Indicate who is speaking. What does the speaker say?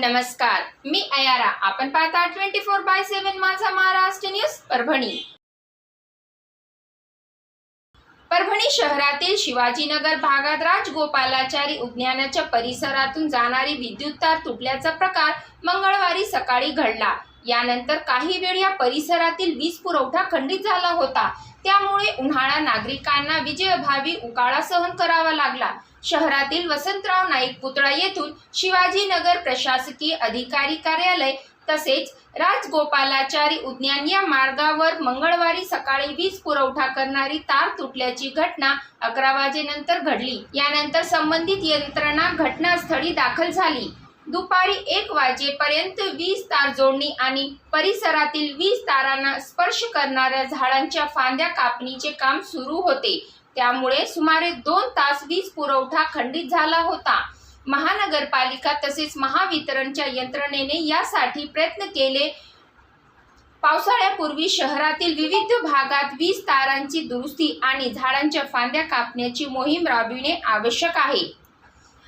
Speaker 1: नमस्कार मी अयारा. आपण पाहता ट्वेंटी फोर बाय सेव्हन माझा महाराष्ट्र न्यूज परभणी. परभणी शहरातील शिवाजीनगर भागात राजगोपालाचारी उद्यानाच्या परिसरातून जाणारी विद्युत तार तुटल्याचा प्रकार मंगळवारी सकाळी घडला. यानंतर काही वेळ या परिसरातील वीज पुरवठा खंडित झाला होता. त्यामुळे उन्हाळा नागरिकांना विजयभावी उकाळा सहन करावा लागला. शहरातील वसंतराव नाईक पुतळा येथून शिवाजीनगर प्रशासकीय अधिकारी कार्यालय तसेच राजगोपालाचारी उद्यान या मार्गावर मंगळवारी सकाळी वीज पुरवठा करणारी तार तुटल्याची घटना अकरा वाजेनंतर घडली. यानंतर संबंधित यंत्रणा घटनास्थळी दाखल झाली. दुपारी एक वाजेपर्यंत वीज तार जोडणी आणि परिसरातील वीज तारांना स्पर्श करणाऱ्या झाडांच्या फांद्या कापणीचे काम सुरू होते. त्यामुळे सुमारे दोन तास वीज पुरवठा खंडित झाला होता. महानगरपालिका तसेच महावितरणच्या यंत्रणेने यासाठी प्रयत्न केले. पावसाळ्यापूर्वी शहरातील विविध भागात वीज तारांची दुरुस्ती आणि झाडांच्या फांद्या कापण्याची मोहीम राबविणे आवश्यक आहे.